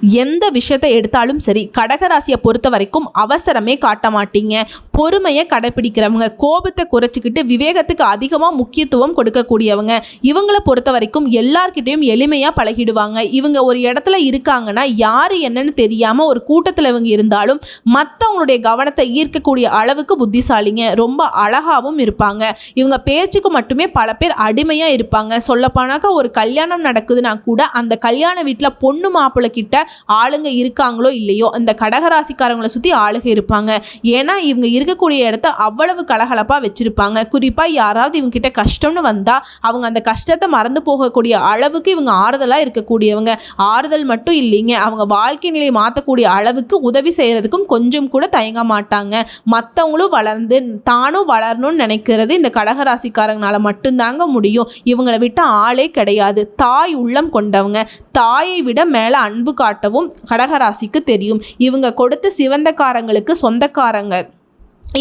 எந்த விஷயத்தை எடுத்தாலும் சரி கடகராசியை பொறுத்த வரைக்கும் அவசரமே காட்ட மாட்டீங்க. பொறுமையை கடைப்பிடிக்கிறவங்க கோபத்தை குறைச்சிக்கிட்டு விவேகத்துக்கு அதிகமாக முக்கியத்துவம் கொடுக்கக்கூடியவங்க இவங்கள பொறுத்த வரைக்கும் எல்லார்கிட்டையும் எளிமையாக பழகிடுவாங்க. இவங்க ஒரு இடத்துல இருக்காங்கன்னா யார் என்னன்னு தெரியாமல் ஒரு கூட்டத்தில் இவங்க இருந்தாலும் மற்றவங்களுடைய கவனத்தை ஈர்க்கக்கூடிய அளவுக்கு புத்திசாலிங்க. ரொம்ப அழகாகவும் இருப்பாங்க. இவங்க பேச்சுக்கு மட்டுமே பல பேர் அடிமையாக இருப்பாங்க. சொல்லப்போனாக்கா ஒரு கல்யாணம் நடக்குதுன்னா கூட அந்த கல்யாண வீட்டில் பொண்ணு மாப்பிள்ளை கிட்ட ஆளுங்க இருக்காங்களோ இல்லையோ இந்த கடகராசிக்காரங்களை சுற்றி ஆளுங்க இருப்பாங்க. ஏன்னா இவங்க இருக்கக்கூடிய இடத்த அவ்வளவு கலகலப்பாக வச்சுருப்பாங்க. குறிப்பாக யாராவது இவங்ககிட்ட கஷ்டம்னு வந்தால் அவங்க அந்த கஷ்டத்தை மறந்து போகக்கூடிய அளவுக்கு இவங்க ஆறுதலாக இருக்கக்கூடியவங்க. ஆறுதல் மட்டும் இல்லைங்க அவங்க வாழ்க்கை நிலையை மாற்றக்கூடிய அளவுக்கு உதவி செய்கிறதுக்கும் கொஞ்சம் கூட தயங்க மாட்டாங்க. மற்றவங்களும் வளர்ந்து தானும் வளரணும்னு நினைக்கிறது இந்த கடகராசிக்காரங்களால் மட்டும்தாங்க முடியும். இவங்களை விட்டு ஆளே கிடையாது. தாய் உள்ளம் கொண்டவங்க. தாயை விட மேலே அன்பு காட்டவும் கடகராசிக்கு தெரியும். இவங்க கொடுத்த சிவந்தக்காரங்களுக்கு சொந்தக்காரங்க.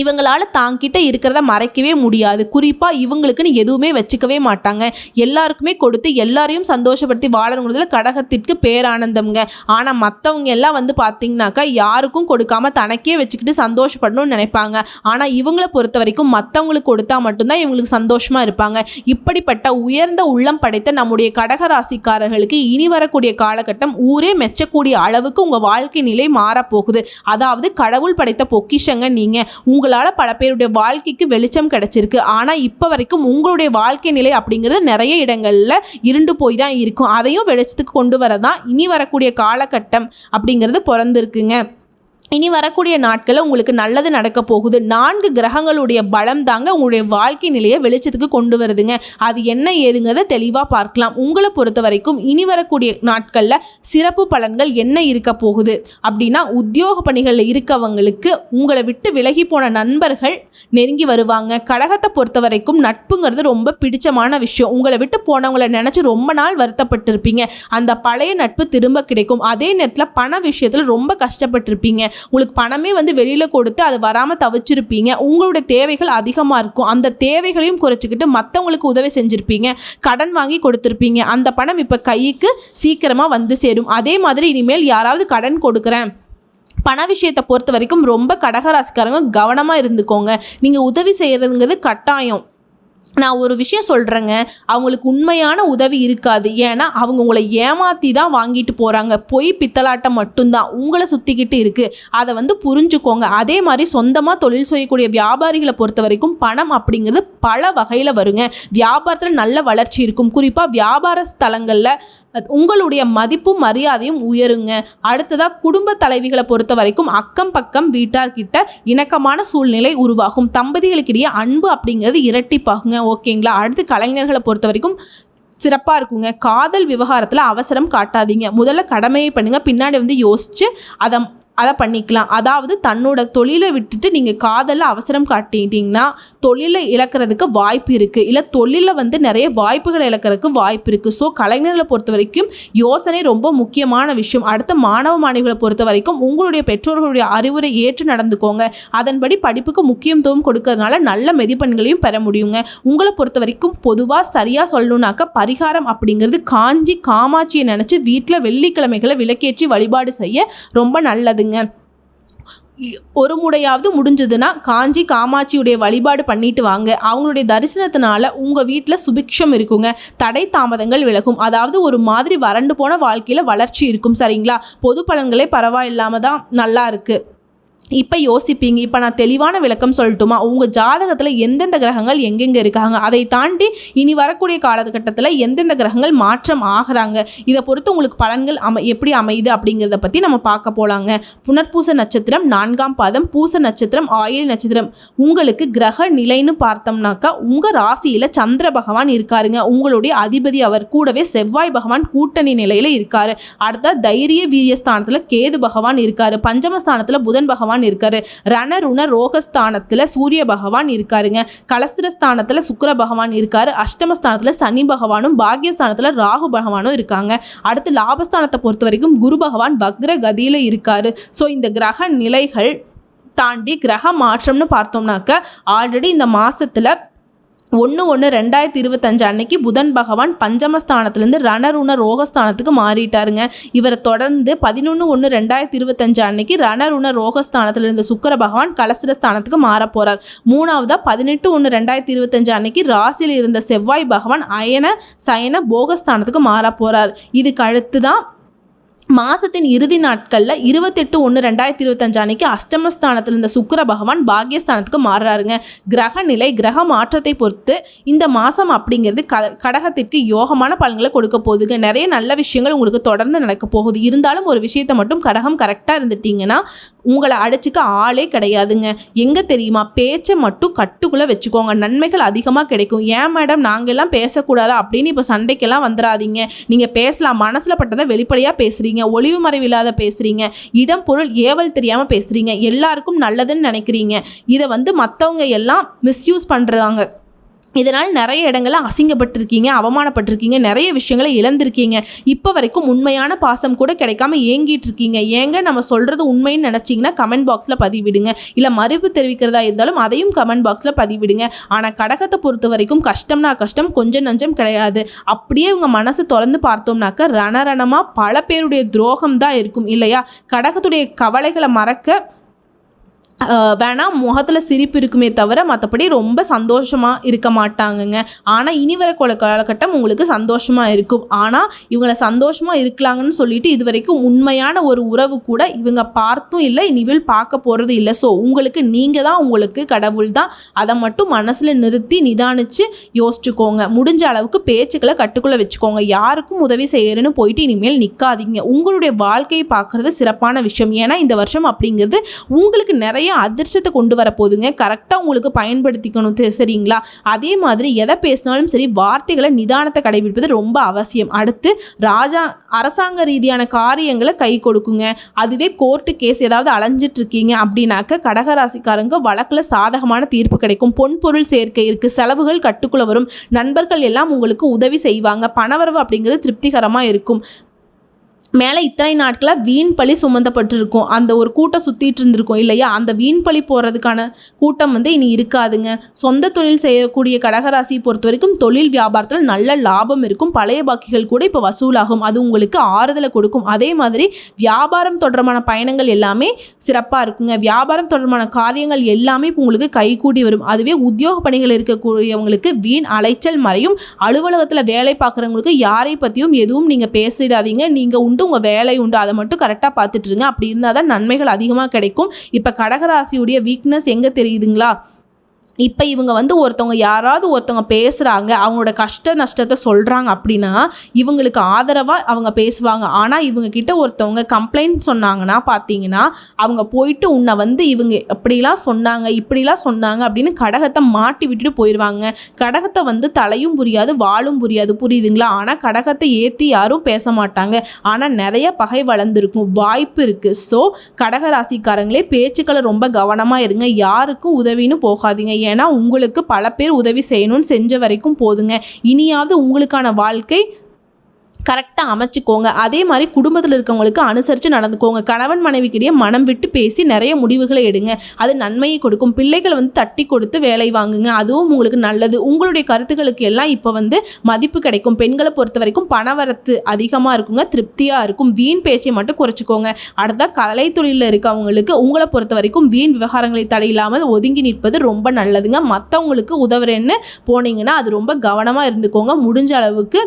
இவங்களால தாங்கிட்ட இருக்கிறத மறைக்கவே முடியாது. குறிப்பாக இவங்களுக்குன்னு எதுவுமே வச்சுக்கவே மாட்டாங்க. எல்லாருக்குமே கொடுத்து எல்லாரையும் சந்தோஷப்படுத்தி வாழணுங்கிறதுல கடகத்திற்கு பேரானந்தம்ங்க. ஆனால் மற்றவங்க எல்லாம் வந்து பார்த்திங்கனாக்கா யாருக்கும் கொடுக்காம தனக்கே வச்சுக்கிட்டு சந்தோஷப்படணும்னு நினைப்பாங்க. ஆனால் இவங்கள பொறுத்த வரைக்கும் மற்றவங்களுக்கு கொடுத்தா மட்டும்தான் இவங்களுக்கு சந்தோஷமாக இருப்பாங்க. இப்படிப்பட்ட உயர்ந்த உள்ளம் படைத்த நம்முடைய கடக ராசிக்காரர்களுக்கு இனி வரக்கூடிய காலகட்டம் ஊரே மெச்சக்கூடிய அளவுக்கு உங்கள் வாழ்க்கை நிலை மாறப்போகுது. அதாவது கடவுள் படைத்த பொக்கிஷங்க நீங்கள் உங்களால் பல பேருடைய வாழ்க்கைக்கு வெளிச்சம் கிடச்சிருக்கு. ஆனால் இப்போ வரைக்கும் உங்களுடைய வாழ்க்கை நிலை அப்படிங்கிறது நிறைய இடங்களில் இருண்டு போய் தான் இருக்கும். அதையும் வெளிச்சத்துக்கு கொண்டு வரதான் இனி வரக்கூடிய காலகட்டம் அப்படிங்கிறது பிறந்திருக்குங்க. இனி வரக்கூடிய நாட்களில் உங்களுக்கு நல்லது நடக்க போகுது. நான்கு கிரகங்களுடைய பலம் தாங்க உங்களுடைய வாழ்க்கை நிலையை வெளிச்சத்துக்கு கொண்டு வருதுங்க. அது என்ன ஏதுங்கிறத தெளிவாக பார்க்கலாம். உங்களை பொறுத்த வரைக்கும் இனி வரக்கூடிய நாட்களில் சிறப்பு பலன்கள் என்ன இருக்க போகுது? அப்படின்னா உத்தியோக பணிகளில் இருக்கவங்களுக்கு உங்களை விட்டு விலகி போன நண்பர்கள் நெருங்கி வருவாங்க. கடகத்தை பொறுத்த வரைக்கும் நட்புங்கிறது ரொம்ப பிடிச்சமான விஷயம். உங்களை விட்டு போனவங்களை நினச்சி ரொம்ப நாள் வருத்தப்பட்டிருப்பீங்க. அந்த பழைய நட்பு திரும்ப கிடைக்கும். அதே நேரத்தில் பண விஷயத்தில் ரொம்ப கஷ்டப்பட்டிருப்பீங்க. உங்களுக்கு பணமே வந்து வெளியில் கொடுத்து அது வராமல் தவிச்சிருப்பீங்க. உங்களுடைய தேவைகள் அதிகமாக இருக்கும். அந்த தேவைகளையும் குறைச்சிக்கிட்டு மற்றவங்களுக்கு உதவி செஞ்சுருப்பீங்க. கடன் வாங்கி கொடுத்துருப்பீங்க. அந்த பணம் இப்போ கைக்கு சீக்கிரமாக வந்து சேரும். அதே மாதிரி இனிமேல் யாராவது கடன் கொடுக்குறேன். பண விஷயத்தை பொறுத்த வரைக்கும் ரொம்ப கடகராசிக்காரங்க கவனமாக இருந்துக்கோங்க. நீங்கள் உதவி செய்கிறதுங்கிறது கட்டாயம். நான் ஒரு விஷயம் சொல்கிறேங்க அவங்களுக்கு உண்மையான உதவி இருக்காது. ஏன்னா அவங்க உங்களை ஏமாற்றி தான் வாங்கிட்டு போகிறாங்க பொய் பித்தலாட்டம் மட்டும்தான். உங்களை சுற்றிக்கிட்டு இருக்குது அதை வந்து புரிஞ்சுக்கோங்க. அதே மாதிரி சொந்தமாக தொழில் செய்யக்கூடிய வியாபாரிகளை பொறுத்த வரைக்கும் பணம் அப்படிங்கிறது பல வகையில் வருங்க. வியாபாரத்தில் நல்ல வளர்ச்சி இருக்கும். குறிப்பாக வியாபார ஸ்தலங்களில் உங்களுடைய மதிப்பும் மரியாதையும் உயருங்க. அடுத்ததாக குடும்ப தலைவிகளை பொறுத்த வரைக்கும் அக்கம் பக்கம் வீட்டார்கிட்ட இணக்கமான சூழ்நிலை உருவாகும். தம்பதிகளுக்கிடையே அன்பு அப்படிங்கிறது இரட்டிப்பாகுங்க. ஓகேங்களா? அடுத்து கலைஞர்களை பொறுத்த வரைக்கும் சிறப்பாக இருக்குங்க. காதல் விவகாரத்தில் அவசரம் காட்டாதீங்க. முதல்ல கடமையை பண்ணுங்கள் பின்னாடி வந்து யோசித்து அதை அதை பண்ணிக்கலாம். அதாவது தன்னோட தொழிலை விட்டுட்டு நீங்கள் காதலில் அவசரம் காட்டிட்டீங்கன்னா தொழிலை இழக்கிறதுக்கு வாய்ப்பு இருக்குது இல்லை தொழிலில் வந்து நிறைய வாய்ப்புகளை இழக்கிறதுக்கு வாய்ப்பு இருக்குது ஸோ கலைஞர்களை பொறுத்த வரைக்கும் யோசனை ரொம்ப முக்கியமான விஷயம். அடுத்த மாணவ மாணவிகளை பொறுத்த வரைக்கும் உங்களுடைய பெற்றோர்களுடைய அறிவுரை ஏற்று நடந்துக்கோங்க. அதன்படி படிப்புக்கு முக்கியத்துவம் கொடுக்கறதுனால நல்ல மதிப்பெண்களையும் பெற முடியுங்க. உங்களை பொறுத்த வரைக்கும் பொதுவாக சரியாக சொல்லணுன்னாக்கா பரிகாரம் அப்படிங்கிறது காஞ்சி காமாட்சியை நினச்சி வீட்டில் வெள்ளிக்கிழமைகளை விளக்கேற்றி வழிபாடு செய்ய ரொம்ப நல்லது. இ- ஒரு முறையாவது முடிஞ்சதுன்னா காஞ்சி காமாட்சியுடைய வழிபாடு பண்ணிட்டு வாங்க. அவங்களுடைய தரிசனத்தினால உங்கள் வீட்டில் சுபிக்ஷம் இருக்குங்க. தடை தாமதங்கள் விலகும். அதாவது ஒரு மாதிரி வறண்டு போன வாழ்க்கையில் வளர்ச்சி இருக்கும் சரிங்களா? பொது பலன்களே பரவாயில்லாமல் தான் நல்லா இருக்குது இப்போ யோசிப்பீங்க. இப்போ நான் தெளிவான விளக்கம் சொல்லட்டுமா? உங்கள் ஜாதகத்தில் எந்தெந்த கிரகங்கள் எங்கெங்கே இருக்காங்க? அதை தாண்டி இனி வரக்கூடிய காலகட்டத்தில் எந்தெந்த கிரகங்கள் மாற்றம் ஆகிறாங்க? இதை பொறுத்து உங்களுக்கு பலன்கள் அமை எப்படி அமையுது அப்படிங்கிறத பற்றி நம்ம பார்க்க போகலாங்க புனர்பூச நட்சத்திரம் நான்காம் பாதம் பூச நட்சத்திரம் ஆயுள் நட்சத்திரம். உங்களுக்கு கிரக நிலைன்னு பார்த்தோம்னாக்கா உங்கள் ராசியில் சந்திர பகவான் இருக்காருங்க. உங்களுடைய அதிபதி அவர் கூடவே செவ்வாய் பகவான் கூட்டணி நிலையில் இருக்கார். அடுத்த தைரிய வீரியஸ்தானத்தில் கேது பகவான் இருக்கார். பஞ்சமஸ்தானத்தில் புதன் பகவான் இருக்காரு. ரணருண ரோகஸ்தானத்தில் சூரிய பகவான் இருக்காருங்க. கலஸ்திரஸ்தானத்தில் சுக்கிர பகவான் இருக்காரு. அஷ்டமஸ்தானத்தில் சனி பகவானும் பாக்யஸ்தானத்தில் ராகு பகவானும் இருக்காங்க. அடுத்து லாபஸ்தானத்தை பொறுத்த வரைக்கும் குரு பகவான் வக்ர கதியில் இருக்காரு. ஸோ இந்த கிரக நிலைகள் தாண்டி கிரக மாற்றம்னு பார்த்தோம்னாக்க ஆல்ரெடி இந்த மாதத்தில் ஒன்று ஒன்று ரெண்டாயிரத்தி இருபத்தஞ்சு அன்னைக்கு புதன் பகவான் பஞ்சமஸ்தானத்துலேருந்து ரணருண ரோகஸ்தானத்துக்கு மாறிட்டாருங்க. இவரை தொடர்ந்து பதினொன்று ஒன்று ரெண்டாயிரத்தி இருபத்தஞ்சு அன்னைக்கு ரணருண ரோகஸ்தானத்துலேருந்து சுக்கர பகவான் கலசிர ஸ்தானத்துக்கு மாற போகிறார் மூணாவதாக பதினெட்டு ஒன்று ரெண்டாயிரத்தி இருபத்தஞ்சு அன்னைக்கு ராசியில் இருந்த செவ்வாய் பகவான் அயன சயன போகஸ்தானத்துக்கு மாற போகிறார் இதுக்கு அடுத்து தான் மாசத்தின் இறுதி நாட்களில் இருபத்தெட்டு ஒன்று ரெண்டாயிரத்தி இருபத்தஞ்சு அன்னைக்கு அஷ்டமஸ்தானத்தில் இருந்த சுக்கர பகவான் பாக்யஸ்தானத்துக்கு மாறுறாருங்க. கிரக நிலை கிரக மாற்றத்தை பொறுத்து இந்த மாதம் அப்படிங்கிறது க கடகத்திற்கு யோகமான பலன்களை கொடுக்க போகுதுங்க. நிறைய நல்ல விஷயங்கள் உங்களுக்கு தொடர்ந்து நடக்க போகுது. இருந்தாலும் ஒரு விஷயத்தை மட்டும் கடகம் கரெக்டாக இருந்துட்டீங்கன்னா உங்களை அடைச்சிக்க ஆளே கிடையாதுங்க. எங்கே தெரியுமா? பேச்சை மட்டும் கட்டுக்குள்ளே வச்சுக்கோங்க. நன்மைகள் அதிகமாக கிடைக்கும். ஏன் மேடம் நாங்கள்லாம் பேசக்கூடாதா? அப்படின்னு இப்போ சண்டைக்கெல்லாம் வந்துடாதீங்க நீங்கள் பேசலாம். மனசில் பட்டதை வெளிப்படையாக பேசுகிறீங்க ஒளிவு மறைவில்லாத பேசுகிறீங்க இடம் பொருள் ஏவல் தெரியாமல் பேசுகிறீங்க எல்லாருக்கும் நல்லதுன்னு நினைக்கிறீங்க. இதை வந்து மற்றவங்க எல்லாம் மிஸ்யூஸ் பண்ணுறாங்க இதனால் நிறைய இடங்களில் அசிங்கப்பட்டிருக்கீங்க அவமானப்பட்டிருக்கீங்க நிறைய விஷயங்களை இழந்திருக்கீங்க. இப்போ வரைக்கும் உண்மையான பாசம் கூட கிடைக்காம ஏங்கிட்டு இருக்கீங்க ஏங்க நம்ம சொல்கிறது உண்மைன்னு நினச்சிங்கன்னா கமெண்ட் பாக்ஸில் பதிவிடுங்க. இல்லை மறுப்பு தெரிவிக்கிறதா இருந்தாலும் அதையும் கமெண்ட் பாக்ஸில் பதிவிடுங்க. ஆனால் கடகத்தை பொறுத்த வரைக்கும் கஷ்டம்னா கஷ்டம் கொஞ்சம் நஞ்சம் கிடையாது. அப்படியே இவங்க மனசை திறந்து பார்த்தோம்னாக்க ரணரணமாக பல பேருடைய துரோகம் தான் இருக்கும் இல்லையா? கடகத்துடைய கவலைகளை மறக்க ஆஹ் வேணா முகத்தில் சிரிப்பு இருக்குமே தவிர மற்றபடி ரொம்ப சந்தோஷமாக இருக்க மாட்டாங்கங்க. ஆனால் இனி வர காலகட்டம் உங்களுக்கு சந்தோஷமாக இருக்கும். ஆனால் இவங்களை சந்தோஷமாக இருக்கலாங்கன்னு சொல்லிட்டு இது வரைக்கும் உண்மையான ஒரு உறவு கூட இவங்க பார்த்தும் இல்லை இனிமேல் பார்க்க போகிறது இல்லை. ஸோ உங்களுக்கு நீங்கள் தான் உங்களுக்கு கடவுள் தான். அதை மட்டும் மனசில் நிறுத்தி நிதானித்து யோசிச்சுக்கோங்க. முடிஞ்ச அளவுக்கு பேச்சுக்களை கட்டுக்குள்ளே வச்சுக்கோங்க. யாருக்கும் உதவி செய்யறேன்னு போயிட்டு இனிமேல் நிற்காதீங்க உங்களுடைய வாழ்க்கையை பார்க்குறது சிறப்பான விஷயம். ஏன்னா இந்த வருஷம் அப்படிங்கிறது உங்களுக்கு நிறைய அதிர்ஷ்டத்தை கொண்டு வர போதுங்க கரெக்டாக உங்களுக்கு பயன்படுத்திக்கணும். சரிங்களா? அதே மாதிரி எதை பேசினாலும் சரி வார்த்தைகளை நிதானத்தை கடைபிடிப்பது ரொம்ப அவசியம். அடுத்து ராஜா அரசாங்க ரீதியான காரியங்களை கை கொடுக்குங்க. அதுவே கோர்ட்டு கேஸ் ஏதாவது அலைஞ்சிட்டு இருக்கீங்க அப்படின்னாக்க கடகராசிக்காரங்க வழக்கில் சாதகமான தீர்ப்பு கிடைக்கும். பொன் பொருள் சேர்க்கை இருக்குது செலவுகள் கட்டுக்குள்ள வரும். நண்பர்கள் எல்லாம் உங்களுக்கு உதவி செய்வாங்க. பணவரவு அப்படிங்கிறது திருப்திகரமாக இருக்கும். மேலே இத்தனை நாட்களாக வீண் பழி சுமந்தப்பட்டிருக்கும். அந்த ஒரு கூட்டம் சுற்றிட்டு இருந்திருக்கும் இல்லையா? அந்த வீண் பழி போகிறதுக்கான கூட்டம் வந்து இனி இருக்காதுங்க. சொந்த தொழில் செய்யக்கூடிய கடகராசியை பொறுத்த வரைக்கும் தொழில் வியாபாரத்தில் நல்ல லாபம் இருக்கும். பழைய பாக்கிகள் கூட இப்போ வசூலாகும். அது உங்களுக்கு ஆறுதலை கொடுக்கும். அதே மாதிரி வியாபாரம் தொடர்பான பயணங்கள் எல்லாமே சிறப்பாக இருக்குங்க. வியாபாரம் தொடர்பான காரியங்கள் எல்லாமே இப்போ உங்களுக்கு கைகூடி வரும். அதுவே உத்தியோக பணிகள் இருக்கக்கூடியவங்களுக்கு வீண் அலைச்சல் மறையும். அலுவலகத்தில் வேலை பார்க்குறவங்களுக்கு யாரை பற்றியும் எதுவும் நீங்கள் பேசிடாதீங்க. நீங்கள் உண்டு உங்கள் வேலை உண்டு. அதை மட்டும் கரெக்டாக பார்த்துட்ருங்க அப்படி இருந்தால் தான் நன்மைகள் அதிகமாக கிடைக்கும். இப்போ கடகராசியுடைய வீக்னஸ் எங்கே தெரியுதுங்களா? இப்போ இவங்க வந்து ஒருத்தவங்க யாராவது ஒருத்தவங்க பேசுகிறாங்க அவங்களோட கஷ்ட நஷ்டத்தை சொல்கிறாங்க அப்படின்னா இவங்களுக்கு ஆதரவாக அவங்க பேசுவாங்க. ஆனால் இவங்க கிட்ட ஒருத்தவங்க கம்ப்ளைண்ட் சொன்னாங்கன்னா பார்த்தீங்கன்னா அவங்க போயிட்டு உன்னை வந்து இவங்க எப்படிலாம் சொன்னாங்க இப்படிலாம் சொன்னாங்க அப்படின்னு கடகத்தை மாட்டி விட்டுட்டு போயிடுவாங்க கடகத்தை வந்து தலையும் புரியாது வாழும் புரியாது. புரியுதுங்களா? ஆனால் கடகத்தை ஏற்றி யாரும் பேச மாட்டாங்க. ஆனால் நிறைய பகை வளர்ந்துருக்கும் வாய்ப்பு இருக்குது ஸோ கடகராசிக்காரங்களே பேச்சுக்களை ரொம்ப கவனமாக இருங்க. யாருக்கும் உதவின்னு போகாதீங்க. ஏன்னா உங்களுக்கு பல பேர் உதவி செய்யணும்னு செஞ்ச வரைக்கும் போதுங்க. இனியாவது உங்களுக்கான வாழ்க்கை கரெக்டாக அமைச்சிக்கோங்க. அதே மாதிரி குடும்பத்தில் இருக்கவங்களுக்கு அனுசரித்து நடந்துக்கோங்க. கணவன் மனைவிக்கிடையே மனம் விட்டு பேசி நிறைய முடிவுகளை எடுங்க. அது நன்மையை கொடுக்கும். பிள்ளைகள் வந்து தட்டி கொடுத்து வேலை வாங்குங்க. அதுவும் உங்களுக்கு நல்லது. உங்களுடைய கருத்துக்களுக்கு எல்லாம் இப்போ வந்து மதிப்பு கிடைக்கும். பெண்களை பொறுத்த வரைக்கும் பணவரத்து அதிகமாக இருக்குங்க. திருப்தியாக இருக்கும். வீண் பேச்சை மட்டும் குறைச்சிக்கோங்க. அடுத்தா கலை தொழிலில் இருக்கவங்களுக்கு உங்களை பொறுத்த வரைக்கும் வீண் விவகாரங்களை தடையில்லாமல் ஒதுங்கி நிற்பது ரொம்ப நல்லதுங்க. மற்றவங்களுக்கு உதவுறேன்னு போனீங்கன்னா அது ரொம்ப கவனமாக இருந்துக்கோங்க. முடிஞ்ச அளவுக்கு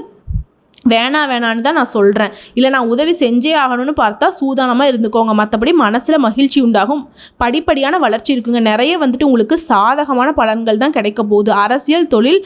வேணாம் வேணான்னு தான் நான் சொல்கிறேன் இல்லை நான் உதவி செஞ்சே ஆகணும்னு பார்த்தா சூதானமாக இருந்துக்கோங்க. மற்றபடி மனசில் மகிழ்ச்சி உண்டாகும். படிப்படியான வளர்ச்சி இருக்குங்க. நிறைய வந்துட்டு உங்களுக்கு சாதகமான பலன்கள் தான் கிடைக்க போகுது. அரசியல் தொழில்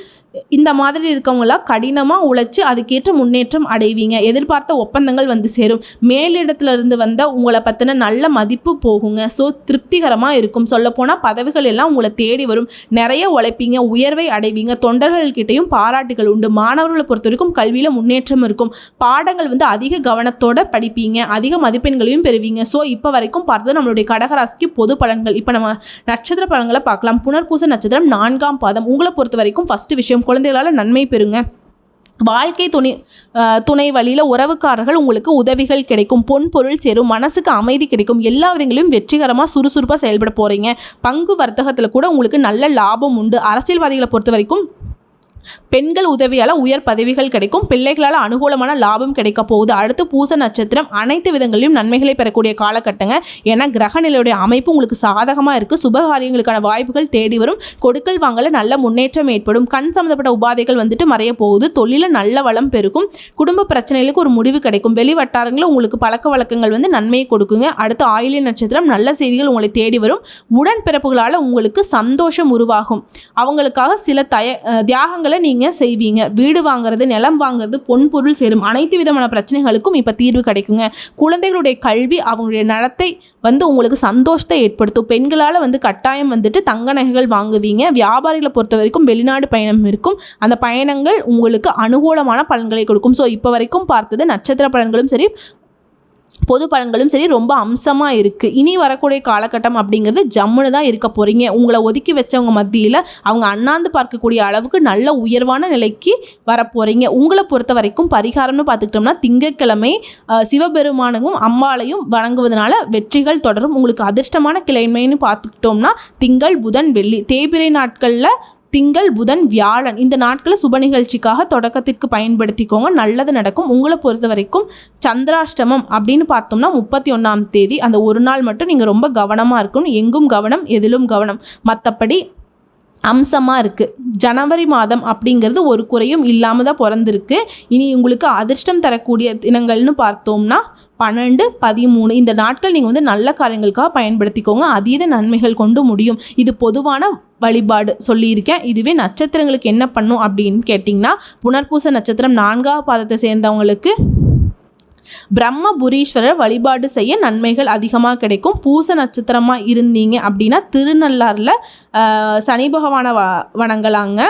இந்த மாதிரி இருக்கவங்களாம் கடினமாக உழைச்சி அதுக்கேற்ற முன்னேற்றம் அடைவீங்க. எதிர்பார்த்த ஒப்பந்தங்கள் வந்து சேரும். மேலிடத்துலேருந்து வந்த உங்களை பற்றின நல்ல மதிப்பு போகுங்க. ஸோ திருப்திகரமாக இருக்கும். சொல்லப்போனால் பதவிகள் எல்லாம் உங்களை தேடி வரும். நிறைய உழைப்பீங்க உயர்வை அடைவீங்க. தொண்டர்கள்கிட்டையும் பாராட்டுகள் உண்டு. மாணவர்களை பொறுத்த வரைக்கும் கல்வியில் முன்னேற்றம் இருக்கும். பாடங்கள் வந்து அதிக கவனத்தோட படிப்பீங்க. அதிக மதிப்பெண்களையும் பெறுவீங்க. ஸோ இப்போ வரைக்கும் பார்த்தது நம்மளுடைய கடகராசிக்கு பொது பலன்கள். இப்போ நம்ம நட்சத்திர பலன்களை பார்க்கலாம். புனர்பூச நட்சத்திரம் நான்காம் பாதம். உங்களை பொறுத்த வரைக்கும் ஃபஸ்ட்டு விஷயம் குழந்தைகளால் நன்மை பெறுங்க. வாழ்க்கை துணை துணை வழியில் உறவுக்காரர்கள் உங்களுக்கு உதவிகள் கிடைக்கும். பொன் பொருள் சேரும். மனசுக்கு அமைதி கிடைக்கும். எல்லா விதங்களையும் வெற்றிகரமாக சுறுசுறுப்பாக செயல்பட போகிறீங்க பங்கு வர்த்தகத்தில் கூட உங்களுக்கு நல்ல லாபம் உண்டு. அரசியல்வாதிகளை பொறுத்த வரைக்கும் பெண்கள் உதவியால் உயர் பதவிகள் கிடைக்கும். பிள்ளைகளால் அனுகூலமான லாபம் கிடைக்க போகுது. அடுத்து பூச நட்சத்திரம். அனைத்து விதங்களிலும் நன்மைகளை பெறக்கூடிய காலகட்டங்க. ஏன்னா கிரகநிலையுடைய அமைப்பு உங்களுக்கு சாதகமாக இருக்குது சுபகாரியங்களுக்கான வாய்ப்புகள் தேடி வரும். கொடுக்கல் வாங்கல நல்ல முன்னேற்றம் ஏற்படும். கண் சம்மந்தப்பட்ட உபாதைகள் வந்துட்டு மறைய போகுது. தொழிலில் நல்ல வளம் பெருகும். குடும்ப பிரச்சனைகளுக்கு ஒரு முடிவு கிடைக்கும். வெளி வட்டாரங்களில் உங்களுக்கு பழக்க வழக்கங்கள் வந்து நன்மையை கொடுக்குங்க. அடுத்து ஆயிலிய நட்சத்திரம். நல்ல செய்திகள் உங்களை தேடி வரும். உடன்பிறப்புகளால் உங்களுக்கு சந்தோஷம் உருவாகும். அவங்களுக்காக சில தய தியாகங்கள் தியாகங்களை நீங்கள் செய்வீங்க. வீடு வாங்குறது நிலம் வாங்குறது பொன் பொருள் சேரும். அனைத்து விதமான பிரச்சனைகளுக்கும் இப்போ தீர்வு கிடைக்குங்க. குழந்தைகளுடைய கல்வி அவங்களுடைய நடத்தை வந்து உங்களுக்கு சந்தோஷத்தை ஏற்படுத்தும். பெண்களால் வந்து கட்டாயம் வந்துட்டு தங்க நகைகள் வாங்குவீங்க. வியாபாரிகளை பொறுத்த வரைக்கும் வெளிநாடு பயணம் இருக்கும். அந்த பயணங்கள் உங்களுக்கு அனுகூலமான பலன்களை கொடுக்கும். ஸோ இப்போ வரைக்கும் பார்த்தது நட்சத்திர பலன்களும் சரி பொது பலன்களும் சரி ரொம்ப அம்சமாக இருக்குது இனி வரக்கூடிய காலகட்டம் அப்படிங்கிறது ஜம்முன்னு தான் இருக்க போகிறீங்க உங்களை ஒதுக்கி வச்சவங்க மத்தியில் அவங்க அண்ணாந்து பார்க்கக்கூடிய அளவுக்கு நல்ல உயர்வான நிலைக்கு வரப்போகிறீங்க உங்களை பொறுத்த வரைக்கும் பரிகாரம்னு பார்த்துக்கிட்டோம்னா திங்கட்கிழமை சிவபெருமானுக்கும் அம்மாளையும் அம்பாளையும் வணங்குவதனால வெற்றிகள் தொடரும். உங்களுக்கு அதிர்ஷ்டமான கிழமைன்னு பார்த்துக்கிட்டோம்னா திங்கள் புதன் வெள்ளி தேய்பிறை நாட்களில் திங்கள் புதன் வியாழன். இந்த நாட்களை சுப நிகழ்ச்சிக்காக தொடக்கத்திற்கு பயன்படுத்திக்கோங்க. நல்லது நடக்கும். உங்களை பொறுத்த வரைக்கும் சந்திராஷ்டமம் அப்படின்னு பார்த்தோம்னா முப்பத்தி ஒன்றாம் தேதி. அந்த ஒரு நாள் மட்டும் நீங்கள் ரொம்ப கவனமாக இருக்கணும். எங்கும் கவனம் எதிலும் கவனம். மற்றபடி அம்சமாக இருக்குது ஜனவரி மாதம் அப்படிங்கிறது ஒரு குறையும் இல்லாமல் தான் பிறந்திருக்கு. இனி உங்களுக்கு அதிர்ஷ்டம் தரக்கூடிய தினங்கள்னு பார்த்தோம்னா பன்னெண்டு பதிமூணு. இந்த நாட்கள் நீங்கள் வந்து நல்ல காரியங்களுக்காக பயன்படுத்திக்கோங்க. அதீத நன்மைகள் கொண்டு முடியும். இது பொதுவான வழிபாடு சொல்லியிருக்கேன். இதுவே நட்சத்திரங்களுக்கு என்ன பண்ணும் அப்படின்னு கேட்டிங்கன்னா புனர்பூச நட்சத்திரம் நான்காவது பாதத்தை சேர்ந்தவங்களுக்கு பிரம்மபுரீஸ்வரர் வழிபாடு செய்ய நன்மைகள் அதிகமாக கிடைக்கும். பூச நட்சத்திரமாக இருந்தீங்க அப்படின்னா திருநள்ளாரில் சனி பகவானை வ வணங்கலாங்க.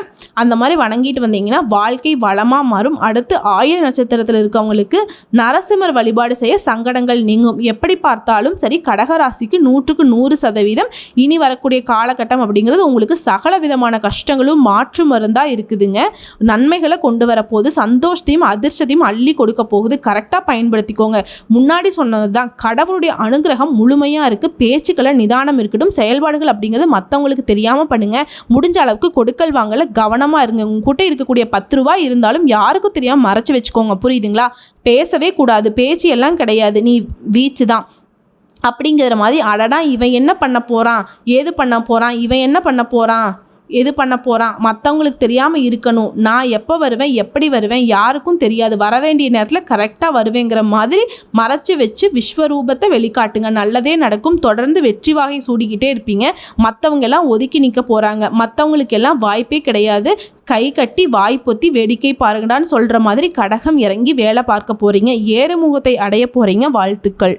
அந்த மாதிரி வணங்கிட்டு வந்தீங்கன்னா வாழ்க்கை வளமாக மாறும். அடுத்து ஆயிர நட்சத்திரத்தில் இருக்கவங்களுக்கு நரசிம்மர் வழிபாடு செய்ய சங்கடங்கள் நீங்கும். எப்படி பார்த்தாலும் சரி கடகராசிக்கு நூற்றுக்கு நூறு சதவீதம் இனி வரக்கூடிய காலகட்டம் அப்படிங்கிறது உங்களுக்கு சகல விதமான கஷ்டங்களும் மாற்று மருந்தாக இருக்குதுங்க. நன்மைகளை கொண்டு வரப்போகுது சந்தோஷத்தையும் அதிர்ஷ்டத்தையும் அள்ளி கொடுக்க போகுது. கரெக்டாக பயன்படுத்திக்கோங்க. முன்னாடி சொன்னது தான் கடவுளுடைய அனுகிரகம் முழுமையாக இருக்குது பேச்சுக்களை நிதானம் இருக்கட்டும் செயல்பாடுகள் அப்படிங்கிறது மற்றவங்களுக்கு தெரியாமல் பண்ணுங்கள் முடிஞ்ச அளவுக்கு கொடுக்கல் வாங்கல கவனமாக இருங்க. உங்ககிட்ட இருக்கக்கூடிய பத்து ரூபா இருந்தாலும் யாருக்கும் தெரியாமல் மறைச்சி வச்சுக்கோங்க. புரியுதுங்களா? பேசவே கூடாது. பேச்சு எல்லாம் கிடையாது. நீ வீச்சு தான். அப்படிங்கிற மாதிரி அடடா இவன் என்ன பண்ண போகிறான் ஏது பண்ண போகிறான் இவன் என்ன பண்ண போகிறான் இது பண்ண போகிறான் மற்றவங்களுக்கு தெரியாமல் இருக்கணும். நான் எப்போ வருவேன்? எப்படி வருவேன்? யாருக்கும் தெரியாது. வர வேண்டிய நேரத்தில் கரெக்டாக வருவேங்கிற மாதிரி மறைச்சு வச்சு விஸ்வரூபத்தை வெளிக்காட்டுங்க. நல்லதே நடக்கும். தொடர்ந்து வெற்றி வாகை சூடிக்கிட்டே இருப்பீங்க. மற்றவங்க எல்லாம் ஒதுக்கி நிற்க போகிறாங்க மற்றவங்களுக்கு எல்லாம் வாய்ப்பே கிடையாது. கை கட்டி வாய் பொத்தி வேடிக்கை பாருங்கடான்னு சொல்கிற மாதிரி கடகம் இறங்கி வேலை பார்க்க போகிறீங்க ஏறுமுகத்தை அடைய போகிறீங்க வாழ்த்துக்கள்.